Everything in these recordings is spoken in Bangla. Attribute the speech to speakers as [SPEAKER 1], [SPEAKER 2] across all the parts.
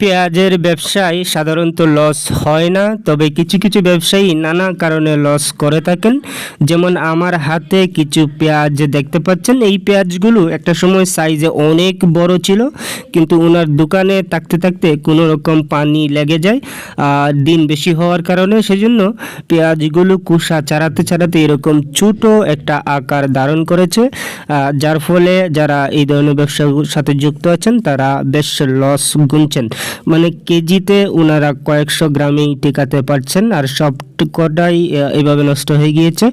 [SPEAKER 1] পেঁয়াজের ব্যবসায় সাধারণত লস হয় না, তবে কিছু কিছু ব্যবসায়ী নানা কারণে লস করে থাকেন। যেমন আমার হাতে কিছু পেঁয়াজ দেখতে পাচ্ছেন। এই পেঁয়াজগুলো একটা সময় সাইজে অনেক বড় ছিল, কিন্তু ওনার দোকানে থাকতে থাকতে কোনো রকম পানি লেগে যায়, আর দিন বেশি হওয়ার কারণে সেজন্য পেঁয়াজগুলো কুষা চারাতে চারাতে এরকম ছোট একটা আকার ধারণ করেছে যার ফলে যারা এই ধরনের ব্যবসার সাথে যুক্ত আছেন, তারা বেশ লস গুনছেন। মানে কেজিতে ওনারা কয়েকশো গ্রামেই টেকাতে পারছেন আর সব কটাই এভাবে নষ্ট হয়ে গিয়েছে।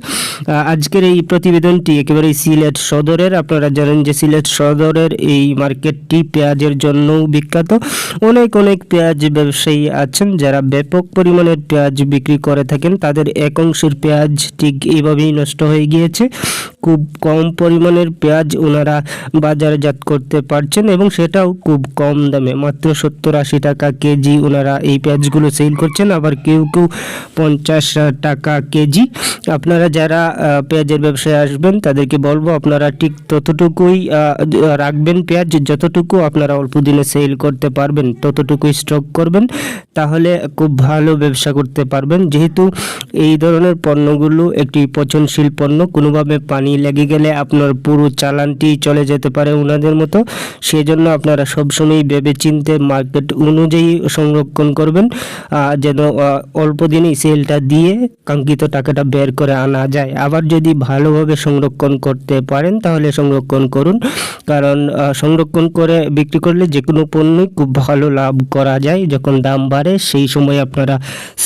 [SPEAKER 1] আজকের এই প্রতিবেদনটি একেবারে সিলেট সদরের, আপনারা জানেন যে সিলেট সদরের এই মার্কেটটি পেঁয়াজের জন্য বিখ্যাত। অনেক অনেক পেঁয়াজ ব্যবসায়ী আছেন যারা ব্যাপক পরিমাণের পেঁয়াজ বিক্রি করে থাকেন। তাদের এক অংশের পেঁয়াজ ঠিক এইভাবেই নষ্ট হয়ে গিয়েছে। খুব কম পরিমাণের পেঁয়াজ ওনারা বাজারজাত করতে পারছেন এবং সেটাও খুব কম দামে, মাত্র সত্তর আশি টাকা কেজি ওনারা এই পেঁয়াজগুলো সেল করছেন, আবার কেউ কেউ পঞ্চাশ টাকা কেজি। আপনারা যারা পেঁয়াজের ব্যবসায় আসবেন, তাদেরকে বলব আপনারা ঠিক ততটুকুই রাখবেন পেঁয়াজ, যতটুকু আপনারা অল্প দিনে সেল করতে পারবেন ততটুকুই স্টক করবেন, তাহলে খুব ভালো ব্যবসা করতে পারবেন। যেহেতু এই ধরনের পণ্যগুলো একটি পচনশীল পণ্য, কোনোভাবে পানি লেগে গেলে আপনার পুরো চালানটি চলে যেতে পারে ওনাদের মতো। সেজন্য আপনারা সবসময় ভেবে চিনতে মার্কেট অনুযায়ী সংরক্ষণ করবেন যেন অল্প দিনেই সেলটা দিয়ে কাঙ্ক্ষিত টাকাটা বের করে আনা যায়। আবার যদি ভালোভাবে সংরক্ষণ করতে পারেন, তাহলে সংরক্ষণ করুন। কারণ সংরক্ষণ করে বিক্রি করলে যে কোনো পণ্যই খুব ভালো লাভ করা যায়। যখন দাম বাড়ে, সেই সময় আপনারা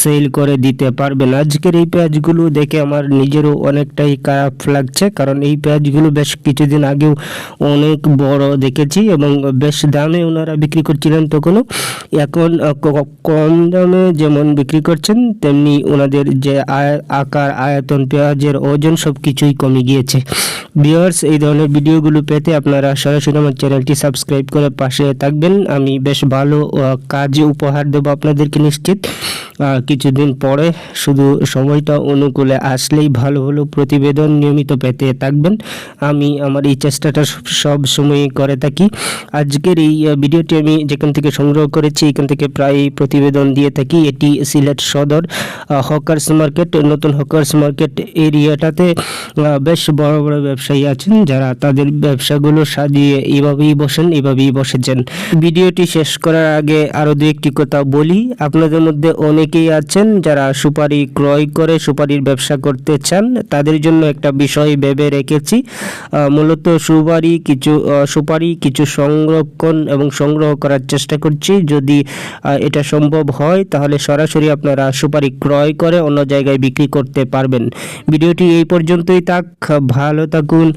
[SPEAKER 1] সেল করে দিতে পারবেন। আজকের এই পেঁয়াজগুলো দেখে আমার নিজেরও অনেকটাই খারাপ লাগছে। কারণ এই পেঁয়াজগুলো বেশ কিছুদিন আগেও অনেক বড় দেখেছি এবং বেশ দামে ওনারা বিক্রি করছিলেন তখনও। এখন কম দামে যেমন বিক্রি করছেন, তেমনি ওনাদের যে আকার, আয়তন, পেঁয়াজের ওজন সব কিছুই কমে গিয়েছে। ভিওয়ার্স এই ধরনের ভিডিওগুলো পেতে আপনারা সরাসরি আমার চ্যানেলটি সাবস্ক্রাইব করে পাশে থাকবেন। আমি বেশ ভালো কাজ উপহার দেবো আপনাদেরকে নিশ্চিত। কিছুদিন পরে শুধু সময়টা অনুকূলে আসলেই ভালো ভালো প্রতিবেদন নিয়মিত পেতে থাকবেন। আমি আমার এই চেষ্টাটা সব সময় করে থাকি। আজকের এই ভিডিওটি আমি যেখান থেকে সংগ্রহ করেছি, এখান থেকে প্রায় প্রতিবেদন দিয়ে থাকি। এটি সিলেট সদর হকার্স মার্কেট, নতুন হকার্স মার্কেট এরিয়াটাতে বেশ বড় বড় ব্যবসায়ী আছেন যারা তাদের ব্যবসাগুলো সাজিয়ে এভাবেই বসেন, এভাবেই বসেছেন। ভিডিওটি শেষ করার আগে আরও দু একটি কথা বলি। আপনাদের মধ্যে অনেকেই আছেন যারা সুপারি ক্রয় করে, সুপারির ব্যবসা করতে চান, তাদের জন্য একটা বিষয় ভেবে রেখেছি। মূলত সুপারি কিছু সুপারি কিছু সংরক্ষণ এবং সংগ্রহ করার চেষ্টা করছি। যদি এটা সম্ভব হয়, তাহলে সরাসরি আপনারা সুপারি ক্রয় করে অন্য জায়গায় বিক্রি করতে পারবেন। ভিডিওটি এই পর্যন্তই থাক, ভালো থাকুন।